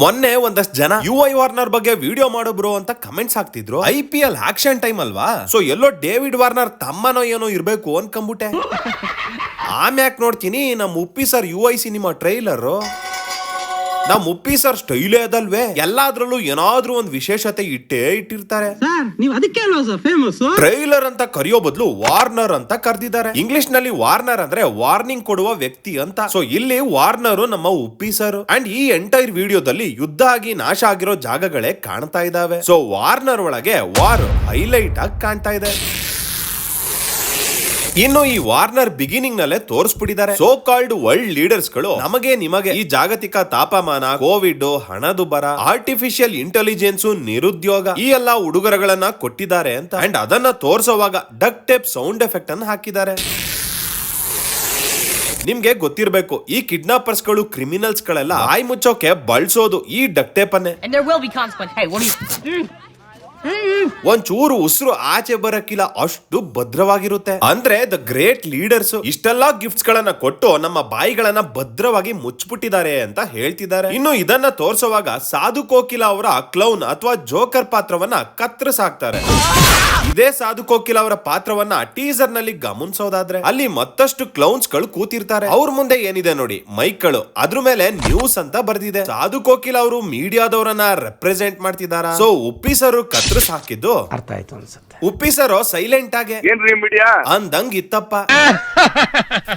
ಮೊನ್ನೆ ಒಂದಷ್ಟು ಜನ ಯು ಐ ವಾರ್ನರ್ ಬಗ್ಗೆ ವಿಡಿಯೋ ಮಾಡೋ ಬ್ರೋ ಅಂತ ಕಮೆಂಟ್ಸ್ ಹಾಕ್ತಿದ್ರು. I P L action time ಅಲ್ವಾ? ಸೊ ಎಲ್ಲೋ ಡೇವಿಡ್ ವಾರ್ನರ್ ತಮ್ಮನೋ ಏನೋ ಇರ್ಬೇಕು ಅನ್ಕೊಂಬಿಟ್ಟೆ. ಆಮ್ಯಾಕ್ ನೋಡ್ತೀನಿ ನಮ್ಮ Uppi sir U I cinema trailer ನಮ್ ಉಪ್ಪಿ ಸರ್ ಸ್ಟೈಲೇ ಅದಲ್ವೇ? ಎಲ್ಲಾದ್ರಲ್ಲೂ ಏನಾದ್ರೂ ಒಂದ್ ವಿಶೇಷತೆ ಇಟ್ಟೇ ಇಟ್ಟಿರ್ತಾರೆ. ಸರ್ ನೀವು ಅದಕ್ಕೆ ಅಲ್ವಾ ಸರ್ ಫೇಮಸ್ ಟ್ರೈಲರ್ ಅಂತ ಕರೆಯೋ ಬದಲು ವಾರ್ನರ್ ಅಂತ ಕರೆದಿದ್ದಾರೆ. ಇಂಗ್ಲಿಷ್ನಲ್ಲಿ ವಾರ್ನರ್ ಅಂದ್ರೆ ವಾರ್ನಿಂಗ್ ಕೊಡುವ ವ್ಯಕ್ತಿ ಅಂತ. ಸೊ ಇಲ್ಲಿ ವಾರ್ನರ್ ನಮ್ಮ ಉಪ್ಪಿ ಸರ್. ಅಂಡ್ ಈ ಎಂಟೈರ್ ವಿಡಿಯೋದಲ್ಲಿ ಯುದ್ಧ ಆಗಿ ನಾಶ ಆಗಿರೋ ಜಾಗಗಳೇ ಕಾಣ್ತಾ ಇದಾವೆ. ಸೊ ವಾರ್ನರ್ ಒಳಗೆ ವಾರ್ ಹೈಲೈಟ್ ಆಗಿ ಕಾಣ್ತಾ ಇದೆ. ಇನ್ನು ಈ ವಾರ್ನರ್ ಬಿಗಿನಿಂಗ್ ನಲ್ಲೇ ತೋರಿಸ್ಬಿಟ್ಟಿದ್ದಾರೆ. ಸೋ ಕಾಲ್ಡ್ ವರ್ಲ್ಡ್ ಲೀಡರ್ಸ್ಗಳು ನಮಗೆ ನಿಮಗೆ ಈ ಜಾಗತಿಕ ತಾಪಮಾನ, ಕೋವಿಡ್, ಹಣದುಬ್ಬರ ಆರ್ಟಿಫಿಷಿಯಲ್ ಇಂಟೆಲಿಜೆನ್ಸ್ ನಿರುದ್ಯೋಗ ಈ ಎಲ್ಲಾ ಉಡುಗೊರೆಗಳನ್ನ ಕೊಟ್ಟಿದ್ದಾರೆ ಅಂತ. ಅಂಡ್ ಅದನ್ನ ತೋರಿಸುವಾಗ ಡಕ್ ಟೇಪ್ ಸೌಂಡ್ ಎಫೆಕ್ಟ್ ಅನ್ನು ಹಾಕಿದ್ದಾರೆ. ನಿಮ್ಗೆ ಗೊತ್ತಿರಬೇಕು, ಈ ಕಿಡ್ನಾಪರ್ಸ್ಗಳು ಕ್ರಿಮಿನಲ್ಸ್ ಗಳೆಲ್ಲ ಆಯ್ ಮುಚ್ಚೋಕೆ ಬಳಸೋದು ಈ ಡಕ್ ಒಂಚೂರು ಉಸಿರು ಆಚೆ ಬರಕ್ಕಿಲ್ಲ ಅಷ್ಟು ಭದ್ರವಾಗಿರುತ್ತೆ. ಅಂದ್ರೆ ದ ಗ್ರೇಟ್ ಲೀಡರ್ಸ್ ಇಷ್ಟೆಲ್ಲಾ ಗಿಫ್ಟ್ಸ್ ಗಳನ್ನ ಕೊಟ್ಟು ನಮ್ಮ ಬಾಯಿಗಳನ್ನ ಭದ್ರವಾಗಿ ಮುಚ್ಚಿಬಿಟ್ಟಿದ್ದಾರೆ ಅಂತ ಹೇಳ್ತಿದ್ದಾರೆ. ಇನ್ನು ಇದನ್ನ ತೋರ್ಸುವಾಗ ಸಾಧು ಕೋಕಿಲ ಅವರ ಕ್ಲೌನ್ ಅಥವಾ ಜೋಕರ್ ಪಾತ್ರವನ್ನ ಕತ್ತರಿಸಾಕ್ತಾರೆ ಇದೇ ಸಾಧು ಕೋಕಿಲ ಅವರ ಪಾತ್ರವನ್ನ ಟೀಸರ್ನಲ್ಲಿ ಗಮನಿಸೋದಾದ್ರೆ, ಅಲ್ಲಿ ಮತ್ತಷ್ಟು ಕ್ಲೌನ್ಸ್ಗಳು ಕೂತಿರ್ತಾರೆ. ಅವ್ರ ಮುಂದೆ ಏನಿದೆ ನೋಡಿ ಮೈಕ್ಗಳು ಅದ್ರ ಮೇಲೆ ನ್ಯೂಸ್ ಅಂತ ಬರ್ದಿದೆ. ಸಾಧು ಕೋಕಿಲ ಅವರು ಮೀಡಿಯಾದವರನ್ನ ರೆಪ್ರೆಸೆಂಟ್ ಮಾಡ್ತಿದ್ದಾರೆ? ಸೊ ಉಪ್ಪಿ ಸರ್ ಕತ್ರಸ್ ಸಾಕಿದ್ದು. ಅರ್ಥ ಆಯ್ತು ಅನ್ಸುತ್ತೆ. ಉಪ್ಪಿ ಸರ್ ಸೈಲೆಂಟ್ ಆಗಿ. ಏನ್ರಿ ಮೀಡಿಯಾ ಅಂದಂಗ್ ಇತ್ತಪ್ಪ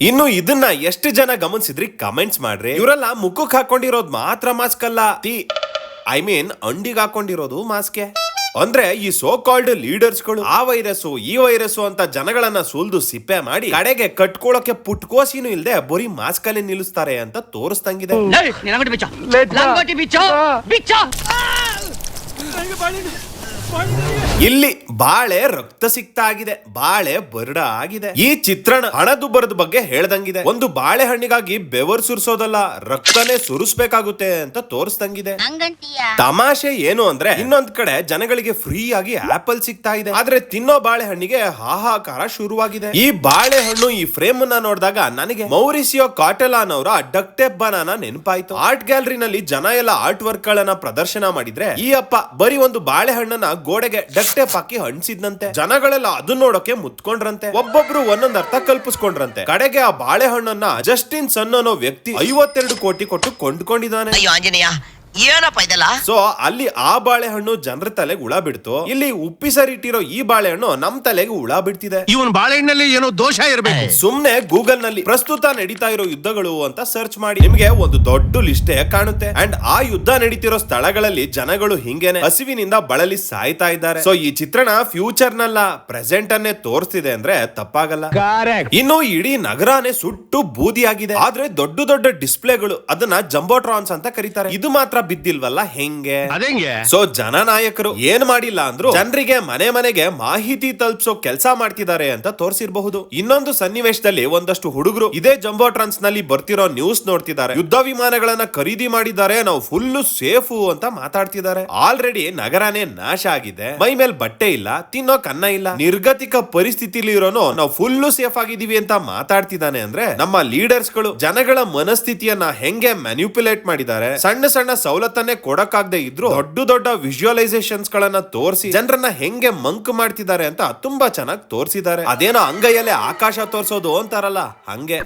ಇನ್ನು ಇದನ್ನ ಎಷ್ಟು ಜನ ಗಮನಿಸಿದ್ರಿ? ಕಮೆಂಟ್ಸ್ ಮಾಡ್ರಿ. ಇವರೆಲ್ಲ ಮುಖಕ್ ಹಾಕೊಂಡಿರೋದು ಮಾತ್ರ ಮಾಸ್ಕ್ ಅಲ್ಲ. ತಿ ಐ ಮೀನ್ ಅಂಡಿಗ್ ಹಾಕೊಂಡಿರೋದು ಮಾಸ್ಕೆ ಅಂದ್ರೆ ಈ ಸೋ ಕಾಲ್ಡ್ ಲೀಡರ್ಸ್ಗಳು ಆ ವೈರಸ್ ಈ ವೈರಸ್ ಅಂತ ಜನಗಳನ್ನ ಸುಲ್ದು ಸಿಪ್ಪೆ ಮಾಡಿ ಕಡೆಗೆ ಕಟ್ಕೊಳ್ಳೋಕೆ ಪುಟ್ಕೋಸಿನೂ ಇಲ್ದೆ ಬರೀ ಮಾಸ್ಕ್ ಅಲ್ಲಿ ನಿಲ್ಲಿಸ್ತಾರೆ ಅಂತ ತೋರಿಸ್ದಂಗಿದೆ. ಬಿಚ್ಚ. ಲಂಗೋಟಿ ಬಿಚ್ಚ ಬಿಚ್ಚ ಇಲ್ಲಿ ಬಾಳೆ ರಕ್ತ ಸಿಕ್ತ ಆಗಿದೆ ಬಾಳೆ ಬರ್ಡ ಆಗಿದೆ. ಈ ಚಿತ್ರಣ ಹಣದುಬ್ಬರದ ಬಗ್ಗೆ ಹೇಳ್ದಂಗಿದೆ. ಒಂದು ಬಾಳೆಹಣ್ಣಿಗಾಗಿ ಬೆವರು ಸುರಿಸೋದಲ್ಲ ರಕ್ತನೇ ಸುರಿಸ್ಬೇಕಾಗುತ್ತೆ ಅಂತ ತೋರಿಸ್ದಂಗಿದೆ. ತಮಾಷೆ ಏನು ಅಂದ್ರೆ ಇನ್ನೊಂದ್ ಕಡೆ ಜನಗಳಿಗೆ ಫ್ರೀ ಆಗಿ ಆಪಲ್ ಸಿಗ್ತಾ ಇದೆ. ಆದ್ರೆ ತಿನ್ನೋ ಬಾಳೆಹಣ್ಣಿಗೆ ಹಾಹಾಕಾರ ಶುರುವಾಗಿದೆ. ಈ ಬಾಳೆಹಣ್ಣು ಈ ಫ್ರೇಮ್ ಅನ್ನ ನೋಡಿದಾಗ ನನಗೆ ಮೌರಿಸಿಯೋ ಕಾಟೆಲಾನ್ ಅವರ ಡಕ್ಟೆ ಬನಾನ ನೆನಪಾಯ್ತು. ಆರ್ಟ್ ಗ್ಯಾಲರಿನಲ್ಲಿ ಜನ ಎಲ್ಲ ಆರ್ಟ್ ವರ್ಕ್ ಗಳನ್ನ ಪ್ರದರ್ಶನ ಮಾಡಿದ್ರೆ ಈ ಅಪ್ಪ ಬರೀ ಒಂದು ಬಾಳೆಹಣ್ಣನ್ನ ಗೋಡೆಗೆ ಡಕ್ಟೆಪ್ ಹಾಕಿ ಹಣ್ಸಿದ್ನಂತೆ. ಜನಗಳೆಲ್ಲ ಅದನ್ನ ನೋಡೋಕೆ ಮುತ್ಕೊಂಡ್ರಂತೆ. ಒಬ್ಬೊಬ್ರು ಒಂದೊಂದ್ ಅರ್ಥ ಕಲ್ಪಿಸ್ಕೊಂಡ್ರಂತೆ. ಕಡೆಗೆ ಆ ಬಾಳೆಹಣ್ಣನ್ನ ಜಸ್ಟಿನ್ ಸನ್ ಅನ್ನೋ ವ್ಯಕ್ತಿ ಐವತ್ತೆರಡು ಕೋಟಿ ಕೊಟ್ಟು ಕೊಂಡ್ಕೊಂಡಿದ್ದಾನೆ. ಅಯ್ಯೋ ಆಂಜನೇಯ ಏನಪ್ಪ ಇದೆಲ್ಲ? ಸೊ ಅಲ್ಲಿ ಆ ಬಾಳೆಹಣ್ಣು ಜನರ ತಲೆಗೆ ಹುಳ ಬಿಡ್ತು. ಇಲ್ಲಿ ಉಪ್ಪಿಸರಿಟ್ಟಿರೋ ಈ ಬಾಳೆಹಣ್ಣು ನಮ್ ತಲೆಗೆ ಹುಳ ಬಿಡ್ತಿದೆ. ಇವನ್ ಬಾಳೆಹಣ್ಣಲ್ಲಿ ಏನೋ ದೋಷ ಇರಬೇಕು. ಸುಮ್ನೆ ಗೂಗಲ್ನಲ್ಲಿ ಪ್ರಸ್ತುತ ನಡೀತಾ ಇರೋ ಯುದ್ಧಗಳು ಅಂತ ಸರ್ಚ್ ಮಾಡಿ. ನಿಮ್ಗೆ ಒಂದು ದೊಡ್ಡ ಲಿಸ್ಟೇ ಕಾಣುತ್ತೆ. ಅಂಡ್ ಆ ಯುದ್ಧ ನಡೀತಿರೋ ಸ್ಥಳಗಳಲ್ಲಿ ಜನಗಳು ಹಿಂಗೇನೆ ಹಸಿವಿನಿಂದ ಬಳಲಿ ಸಾಯ್ತಾ ಇದ್ದಾರೆ. ಸೊ ಈ ಚಿತ್ರಣ ಫ್ಯೂಚರ್ ನಲ್ಲ ಪ್ರೆಸೆಂಟ್ ಅನ್ನೇ ತೋರಿಸ್ತಿದೆ ಅಂದ್ರೆ ತಪ್ಪಾಗಲ್ಲ. ಇನ್ನು ಇಡೀ ನಗರಾನೇ ಸುಟ್ಟು ಬೂದಿಯಾಗಿದೆ. ಆದ್ರೆ ದೊಡ್ಡ ದೊಡ್ಡ ಡಿಸ್ಪ್ಲೇಗಳು ಅದನ್ನ ಜಂಬೋಟ್ರಾನ್ಸ್ ಅಂತ ಕರೀತಾರೆ. ಇದು ಮಾತ್ರ ಬಿದ್ದಿಲ್ವಲ್ಲ ಹೆಂಗೆ? ಅದೇಂಗೆ? ಸೊ ಜನನಾಯಕರು ಏನ್ ಮಾಡಿಲ್ಲ ಅಂದ್ರು ಜನರಿಗೆ ಮನೆ ಮನೆಗೆ ಮಾಹಿತಿ ತಲುಪಿಸೋ ಕೆಲಸ ಮಾಡ್ತಿದ್ದಾರೆ ಅಂತ ತೋರಿಸಿರಬಹುದು. ಇನ್ನೊಂದು ಸನ್ನಿವೇಶದಲ್ಲಿ ಒಂದಷ್ಟು ಹುಡುಗರು ಇದೇ ಜಂಬೋ ಟ್ರಾನ್ಸ್ನಲ್ಲಿ ಬರ್ತಿರೋ ನ್ಯೂಸ್ ನೋಡ್ತಿದ್ದಾರೆ. ಯುದ್ಧ ವಿಮಾನಗಳನ್ನ ಖರೀದಿ ಮಾಡಿದ್ದಾರೆ ನಾವು ಫುಲ್ ಸೇಫು ಅಂತ ಮಾತಾಡ್ತಿದ್ದಾರೆ. ಆಲ್ರೆಡಿ ನಗರನೇ ನಾಶ ಆಗಿದೆ. ಮೈ ಮೇಲ್ ಬಟ್ಟೆ ಇಲ್ಲ ತಿನ್ನೋ ಕನ್ನ ಇಲ್ಲ. ನಿರ್ಗತಿಕ ಪರಿಸ್ಥಿತಿಲಿ ಇರೋನು ನಾವು ಫುಲ್ ಸೇಫ್ ಆಗಿದೀವಿ ಅಂತ ಮಾತಾಡ್ತಿದ್ದಾನೆ ಅಂದ್ರೆ ನಮ್ಮ ಲೀಡರ್ಸ್ಗಳು ಜನಗಳ ಮನಸ್ಥಿತಿಯನ್ನ ಹೆಂಗೆ ಮ್ಯಾನ್ಯುಪುಲೇಟ್ ಮಾಡಿದ್ದಾರೆ. ಸಣ್ಣ ಸಣ್ಣ ಸವಲತ್ತನ್ನೇ ಕೊಡಕ್ಕಾಗದೆ ಇದ್ರು ದೊಡ್ಡ ದೊಡ್ಡ ವಿಜುವಲೈಸೇಷನ್ಸ್ ಗಳನ್ನ ತೋರಿಸಿ ಜನರನ್ನ ಹೆಂಗೆ ಮಂಕ್ ಮಾಡ್ತಿದ್ದಾರೆ ಅಂತ ತುಂಬಾ ಚೆನ್ನಾಗಿ ತೋರಿಸಿದ್ದಾರೆ. ಅದೇನೋ ಅಂಗೈಯಲ್ಲೇ ಆಕಾಶ ತೋರಿಸೋದು ಅಂತಾರಲ್ಲ, ಹಂಗೆ.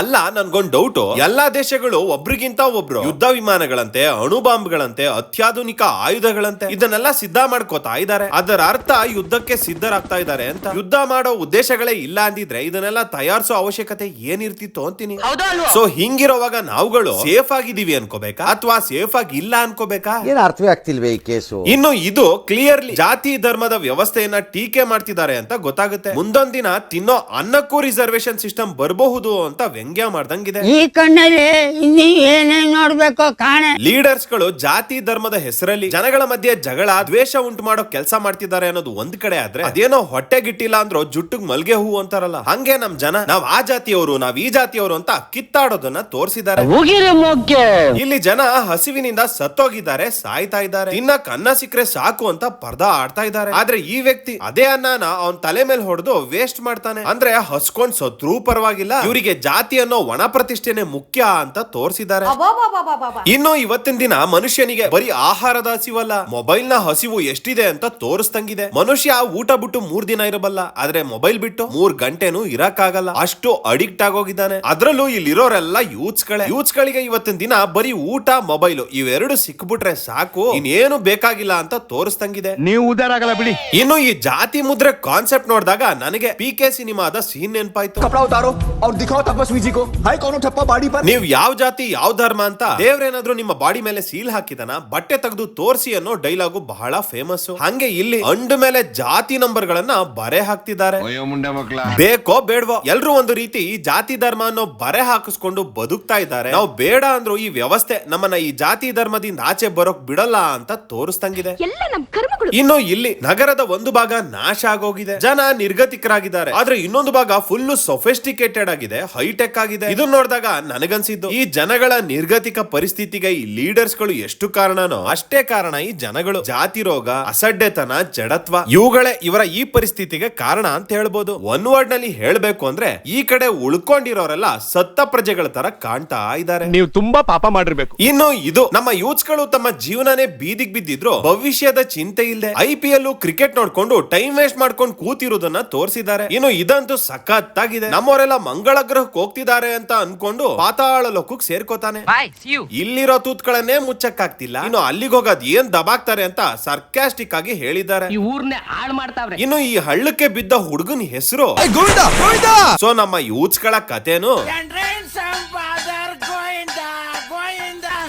ಅಲ್ಲ ನನ್ಗೊಂದ್ ಡೌಟ್ ಎಲ್ಲಾ ದೇಶಗಳು ಒಬ್ರಿಗಿಂತ ಒಬ್ರು. ಯುದ್ಧ ವಿಮಾನಗಳಂತೆ ಅಣು ಬಾಂಬ್ಗಳಂತೆ ಅತ್ಯಾಧುನಿಕ ಆಯುಧಗಳಂತೆ. ಇದನ್ನೆಲ್ಲ ಸಿದ್ಧ ಮಾಡ್ಕೋತಾ ಇದ್ದಾರೆ. ಅದರ ಅರ್ಥ ಯುದ್ಧಕ್ಕೆ ಸಿದ್ಧರಾಗ್ತಾ ಇದ್ದಾರೆ ಅಂತ. ಯುದ್ಧ ಮಾಡೋ ಉದ್ದೇಶಗಳೇ ಇಲ್ಲ ಅಂದಿದ್ರೆ ಇದನ್ನೆಲ್ಲ ತಯಾರಿಸೋ ಅವಶ್ಯಕತೆ ಏನಿರ್ತಿತ್ತು ಅಂತೀನಿ. ಹೌದಾ ಅಲ್ವಾ? ಸೊ ಹಿಂಗಿರೋವಾಗ ನಾವುಗಳು ಸೇಫ್ ಆಗಿದೀವಿ ಅನ್ಕೋಬೇಕಾ? ಅಥವಾ ಸೇಫ್ ಆಗಿ ಇಲ್ಲ ಅನ್ಕೋಬೇಕಾ? ಏನ್ ಅರ್ಥವೇ ಆಗ್ತಿಲ್ವೇ ಈ ಕೇಸು? ಇನ್ನು ಇದು ಕ್ಲಿಯರ್ಲಿ ಜಾತಿ ಧರ್ಮದ ವ್ಯವಸ್ಥೆಯನ್ನ ಟೀಕೆ ಮಾಡ್ತಿದ್ದಾರೆ ಅಂತ ಗೊತ್ತಾಗುತ್ತೆ. ಮುಂದೊಂದಿನ ತಿನ್ನೋ ಅನ್ನಕ್ಕೂ ರಿಸರ್ವೇಶನ್ ಸಿಸ್ಟಮ್ ಬರಬಹುದು ಅಂತ ವ್ಯಂಗ್ಯ ಮಾಡ್ದಂಗಿದೆ? ಈ ಕಣ್ಣಲ್ಲಿ ಇನ್ನೀ ಏನೇನ್ ನೋಡ್ಬೇಕು ಕಾಣೆ. ಲೀಡರ್ಸ್ಗಳು ಜಾತಿ ಧರ್ಮದ ಹೆಸರಲ್ಲಿ ಜನಗಳ ಮಧ್ಯೆ ಜಗಳ ದ್ವೇಷ ಉಂಟು ಮಾಡೋ ಕೆಲಸ ಮಾಡ್ತಿದ್ದಾರೆ ಅನ್ನೋದು ಒಂದ್ ಕಡೆ ಆದ್ರೆ ಅದೇನೋ ಹೊಟ್ಟೆಗಿಟ್ಟಿಲ್ಲ ಅಂದ್ರೂ ಜುಟ್ಟು ಮಲ್ಗೆ ಹೂ ಅಂತಾರಲ್ಲ. ಹಂಗೆ ನಮ್ ಜನ. ನಾವ್ ಆ ಜಾತಿಯವರು ನಾವ್ ಈ ಜಾತಿಯವರು ಅಂತ ಕಿತ್ತಾಡೋದನ್ನ ತೋರಿಸಿದ್ದಾರೆ. ಇಲ್ಲಿ ಜನ ಹಸಿವಿನಿಂದ ಸತ್ತೋಗಿದ್ದಾರೆ ಸಾಯ್ತಾ ಇದ್ದಾರೆ. ಇನ್ನ ಕನ್ನ ಸಿಕ್ಕರೆ ಸಾಕು ಅಂತ ಪರ್ದಾ ಆಡ್ತಾ ಇದ್ದಾರೆ. ಆದ್ರೆ ಈ ವ್ಯಕ್ತಿ ಅದೇ ಅನ್ನನ ಅವನ್ ತಲೆ ಮೇಲೆ ಹೊಡೆದು ವೇಸ್ಟ್ ಮಾಡ್ತಾನೆ. ಅಂದ್ರೆ ಹಸ್ಕೊಂಡ್ ಸತ್ರೂ ಪರವಾಗಿಲ್ಲ. ಇವರಿಗೆ ಜಾತಿ ಜಾತಿ ಅನ್ನೋ ಒಣ ಪ್ರತಿಷ್ಠೆನೆ ಮುಖ್ಯ ಅಂತ ತೋರಿಸಿದ್ದಾರೆ. ಇನ್ನು ಇವತ್ತಿನ ದಿನ ಮನುಷ್ಯನಿಗೆ ಬರೀ ಆಹಾರದ ಹಸಿವಲ್ಲ ಮೊಬೈಲ್ನ ಹಸಿವು ಎಷ್ಟಿದೆ ಅಂತ ತೋರಿಸ್ತಂಗಿದೆ ಮನುಷ್ಯ ಊಟ ಬಿಟ್ಟು ಮೂರ್ ದಿನ ಇರಬಲ್ಲ ಆದ್ರೆ ಮೊಬೈಲ್ ಬಿಟ್ಟು ಮೂರ್ ಗಂಟೆನೂ ಇರಕ್ಕಾಗಲ್ಲ. ಅಷ್ಟು ಅಡಿಕ್ಟ್ ಆಗೋಗಿದ್ದಾನೆ. ಅದ್ರಲ್ಲೂ ಇಲ್ಲಿರೋರೆಲ್ಲ ಯೂತ್ಸ್ ಗಳೇ ಯೂತ್ಸ್ ಗಳಿಗೆ ಇವತ್ತಿನ ದಿನ ಬರೀ ಊಟ ಮೊಬೈಲ್ ಇವೆರಡು ಸಿಕ್ಬಿಟ್ರೆ ಸಾಕು. ಇನ್ನೇನು ಬೇಕಾಗಿಲ್ಲ ಅಂತ ತೋರಿಸ್ತಂಗಿದೆ ನೀವು ಉದಾರ ಆಗಲ್ಲ ಬಿಡಿ. ಇನ್ನು ಈ ಜಾತಿ ಮುದ್ರೆ ಕಾನ್ಸೆಪ್ಟ್ ನೋಡಿದಾಗ ನನಗೆ ಪಿ ಕೆ ಸಿನಿಮಾದ ಸೀನ್ ನೆನ್ಪಾಯ್ತು. ರೆಫ್ಯೂಜಿಗೋ ಬಾಡಿ ನೀವು ಯಾವ ಜಾತಿ ಯಾವ ಧರ್ಮ ಅಂತ ದೇವ್ರೇನಾದ್ರೂ ನಿಮ್ಮ ಬಾಡಿ ಮೇಲೆ ಸೀಲ್ ಹಾಕಿದಾನ ಬಟ್ಟೆ ತೆಗೆದು ತೋರಿಸಿ ಅನ್ನೋ ಡೈಲಾಗು ಬಹಳ ಫೇಮಸ್ ಹಂಗೆ ಇಲ್ಲಿ ಅಂಡ್ ಮೇಲೆ ಜಾತಿ ನಂಬರ್ ಗಳನ್ನ ಬರೆ ಹಾಕ್ತಿದ್ದಾರೆ. ಬೇಕೋ ಬೇಡವೋ ಎಲ್ರು ಒಂದು ರೀತಿ ಜಾತಿ ಧರ್ಮ ಅನ್ನೋ ಬರೆ ಹಾಕಿಸ್ಕೊಂಡು ಬದುಕ್ತಾ ಇದ್ದಾರೆ. ನಾವು ಬೇಡ ಅಂದ್ರು ಈ ವ್ಯವಸ್ಥೆ ನಮ್ಮನ್ನ ಈ ಜಾತಿ ಧರ್ಮದಿಂದ ಆಚೆ ಬರೋಕ್ ಬಿಡಲ್ಲ ಅಂತ ತೋರಿಸ್ತಂಗಿದೆ ಇನ್ನು ಇಲ್ಲಿ ನಗರದ ಒಂದು ಭಾಗ ನಾಶ ಆಗೋಗಿದೆ. ಜನ ನಿರ್ಗತಿಕರಾಗಿದ್ದಾರೆ. ಆದ್ರೆ ಇನ್ನೊಂದು ಭಾಗ ಫುಲ್ ಸೊಫೆಸ್ಟಿಕೇಟೆಡ್ ಆಗಿದೆ. ಹೈಟೆಕ್ ಆಗಿದೆ ಇದನ್ನ ನೋಡಿದಾಗ ನನಗನ್ಸಿದ್ದು ಈ ಜನಗಳ ನಿರ್ಗತಿಕ ಪರಿಸ್ಥಿತಿಗೆ ಈ ಲೀಡರ್ಸ್ಗಳು ಎಷ್ಟು ಕಾರಣನೋ ಅಷ್ಟೇ ಕಾರಣ ಈ ಜನಗಳು ಜಾತಿ ರೋಗ ಅಸಡ್ಡೆತನ ಜಡತ್ವ ಇವುಗಳೇ ಇವರ ಈ ಪರಿಸ್ಥಿತಿಗೆ ಕಾರಣ ಅಂತ ಹೇಳ್ಬೋದು. ಒನ್ ವರ್ಡ್ನಲ್ಲಿ ಹೇಳ್ಬೇಕು ಅಂದ್ರೆ ಈ ಕಡೆ ಉಳ್ಕೊಂಡಿರೋರೆಲ್ಲ ಸತ್ತ ಪ್ರಜೆಗಳ ತರ ಕಾಣ್ತಾ ಇದ್ದಾರೆ. ನೀವು ತುಂಬಾ ಪಾಪ ಮಾಡಿರ್ಬೇಕು. ಇನ್ನು ಇದು ನಮ್ಮ ಯೂತ್ಸ್ಗಳು ತಮ್ಮ ಜೀವನನೇ ಬೀದಿಗ್ ಬಿದ್ದಿದ್ರು ಭವಿಷ್ಯದ ಚಿಂತೆ ಇಲ್ಲದೆ ಐ ಪಿ ಎಲ್ ಕ್ರಿಕೆಟ್ ನೋಡ್ಕೊಂಡು ಟೈಮ್ ವೇಸ್ಟ್ ಮಾಡ್ಕೊಂಡು ಕೂತಿರೋದನ್ನ ತೋರಿಸಿದ್ದಾರೆ. ಇನ್ನು ಇದಂತೂ ಸಖತ್ತಾಗಿದೆ. ನಮ್ಮವರೆಲ್ಲ ಮಂಗಳ ಗ್ರಹಕ್ಕೆ ಹೋಗ್ತಿದ್ದಾರೆ ಅಂತ ಅನ್ಕೊಂಡು ಪಾತಾಳ ಲೋಕಕ್ಕೆ ಸೇರ್ಕೋತಾನೆ. Bye. See you. ಇಲ್ಲಿರೋ ತೂತ್ಗಳನ್ನೇ ಮುಚ್ಚಕ್ಕಾಗ್ತಿಲ್ಲ. ಇನ್ನು ಅಲ್ಲಿಗೆ ಹೋಗೋದ್ ಏನ್ ದಬಾಕ್ತಾರೆ ಅಂತ ಸರ್ಕ್ಯಾಸ್ಟಿಕ್ ಆಗಿ ಹೇಳಿದ್ದಾರೆ. ಈ ಊರ್ನೇ ಹಾಳು ಮಾಡ್ತಾವ್ರೆ. ಇನ್ನು ಈ ಹಳ್ಳಕ್ಕೆ ಬಿದ್ದ ಹುಡುಗನ ಹೆಸರು ಸೊ ನಮ್ಮ ಯೂತ್ಸ್ಗಳ ಕಥೆನು.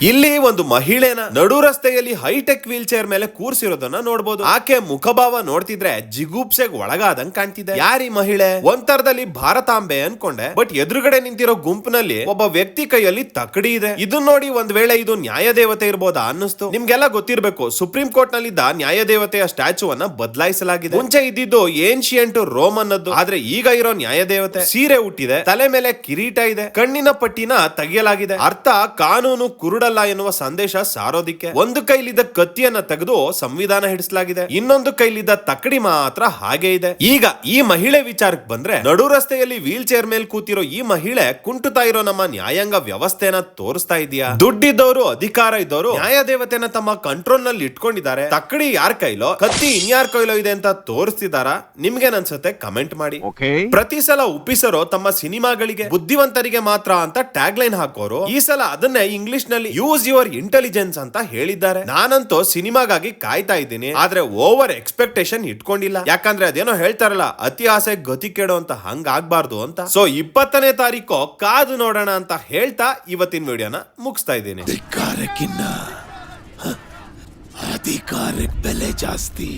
ಇಲ್ಲಿ ಒಂದು ಮಹಿಳೆನ ನಡು ರಸ್ತೆಯಲ್ಲಿ ಹೈಟೆಕ್ ವೀಲ್ ಚೇರ್ ಮೇಲೆ ಕೂರ್ಸಿರೋದನ್ನ ನೋಡಬಹುದು ಆಕೆ ಮುಖಭಾವ ನೋಡ್ತಿದ್ರೆ ಜಿಗುಪ್ಸೆಗ್ ಒಳಗಾದಂಗ್ ಕಾಣ್ತಿದೆ. ಯಾರಿ ಮಹಿಳೆ? ಒಂಥರದಲ್ಲಿ ಭಾರತಾಂಬೆ ಅನ್ಕೊಂಡೆ. ಬಟ್ ಎದುರುಗಡೆ ನಿಂತಿರೋ ಗುಂಪಿನಲ್ಲಿ ಒಬ್ಬ ವ್ಯಕ್ತಿ ಕೈಯಲ್ಲಿ ತಕಡಿ ಇದೆ. ಇದನ್ನ ನೋಡಿ ಒಂದ್ ವೇಳೆ ಇದು ನ್ಯಾಯ ದೇವತೆ ಇರ್ಬೋದಾ ಅನ್ನಿಸ್ತು. ನಿಮ್ಗೆಲ್ಲ ಗೊತ್ತಿರ್ಬೇಕು, ಸುಪ್ರೀಂ ಕೋರ್ಟ್ ನಲ್ಲಿದ್ದ ನ್ಯಾಯ ದೇವತೆಯ ಸ್ಟ್ಯಾಚು ಅನ್ನ ಬದಲಾಯಿಸಲಾಗಿದೆ. ಮುಂಚೆ ಇದ್ದಿದ್ದು ಏನ್ಶಿಯಂಟ್ ರೋಮ್ ಅನ್ನೋದು ಆದ್ರೆ ಈಗ ಇರೋ ನ್ಯಾಯ ದೇವತೆ ಸೀರೆ ಹುಟ್ಟಿದೆ ತಲೆ ಮೇಲೆ ಕಿರೀಟ ಇದೆ, ಕಣ್ಣಿನ ಪಟ್ಟಿನ ತೆಗೆಯಲಾಗಿದೆ. ಅರ್ಥ, ಕಾನೂನು ಕುರುಡಲ್ಲ ಎನ್ನುವ ಸಂದೇಶ ಸಾರೋದಿಕ್ಕೆ ಒಂದು ಕೈಲಿದ್ದ ಕತ್ತಿಯನ್ನ ತೆಗೆದು ಸಂವಿಧಾನ ಹಿಡಿಸಲಾಗಿದೆ. ಇನ್ನೊಂದು ಕೈಲಿದ್ದ ತಕ್ಕಡಿ ಮಾತ್ರ ಹಾಗೆ ಇದೆ. ಈಗ ಈ ಮಹಿಳೆ ವಿಚಾರಕ್ಕೆ ಬಂದ್ರೆ ನಡು ರಸ್ತೆಯಲ್ಲಿ ವೀಲ್ ಚೇರ್ ಮೇಲೆ ಕೂತಿರೋ ಈ ಮಹಿಳೆ ಕುಂಟುತ್ತಾ ಇರೋ ನಮ್ಮ ನ್ಯಾಯಾಂಗ ವ್ಯವಸ್ಥೆನ ತೋರಿಸ್ತಾ ಇದೆಯಾ? ದುಡ್ಡಿದ್ದವರು ಅಧಿಕಾರ ಇದ್ದವರು ನ್ಯಾಯ ದೇವತೆನ ತಮ್ಮ ಕಂಟ್ರೋಲ್ನಲ್ಲಿ ಇಟ್ಕೊಂಡಿದ್ದಾರೆ. ತಕ್ಕಡಿ ಯಾರ ಕೈಲೋ ಕತ್ತಿ ಇನ್ಯಾರ ಕೈಲೋ ಇದೆ ಅಂತ ತೋರಿಸ್ತಿದಾರ ನಿಮ್ಗೇನ್ ಅನ್ಸುತ್ತೆ ಕಮೆಂಟ್ ಮಾಡಿ. ಪ್ರತಿ ಸಲ ಉಪ್ಪಿಸರು ತಮ್ಮ ಸಿನಿಮಾಗಳಿಗೆ ಬುದ್ಧಿವಂತರಿಗೆ ಮಾತ್ರ ಅಂತ ಟ್ಯಾಗ್ ಲೈನ್ ಹಾಕೋರು. ಈ ಸಲ ಅದನ್ನೇ ಇಂಗ್ಲಿಷ್ನಲ್ಲಿ ಯೂಸ್ ಯುವರ್ ಇಂಟೆಲಿಜೆನ್ಸ್ ಅಂತ ಹೇಳಿದ್ದಾರೆ. ನಾನಂತೂ ಸಿನಿಮಾಗಾಗಿ ಕಾಯ್ತಾ ಇದ್ದೀನಿ. ಆದ್ರೆ ಓವರ್ ಎಕ್ಸ್ಪೆಕ್ಟೇಷನ್ ಇಟ್ಕೊಂಡಿಲ್ಲ. ಯಾಕಂದ್ರೆ ಅದೇನೋ ಹೇಳ್ತಾರಲ್ಲ, ಅತಿ ಆಸೆ ಗತಿ ಕೆಡೋ ಅಂತ ಹಂಗ ಆಗ್ಬಾರ್ದು ಅಂತ. ಸೊ ಇಪ್ಪತ್ತನೇ ತಾರೀಕು ಕಾದು ನೋಡೋಣ ಅಂತ ಹೇಳ್ತಾ ಇವತ್ತಿನ ವಿಡಿಯೋನ ಮುಗಿಸ್ತಾ ಇದ್ದೀನಿ. ಅಧಿಕಾರಕ್ಕಿನ್ನ ಅಧಿಕಾರಕ್ಕೆ ಬೆಲೆ ಜಾಸ್ತಿ.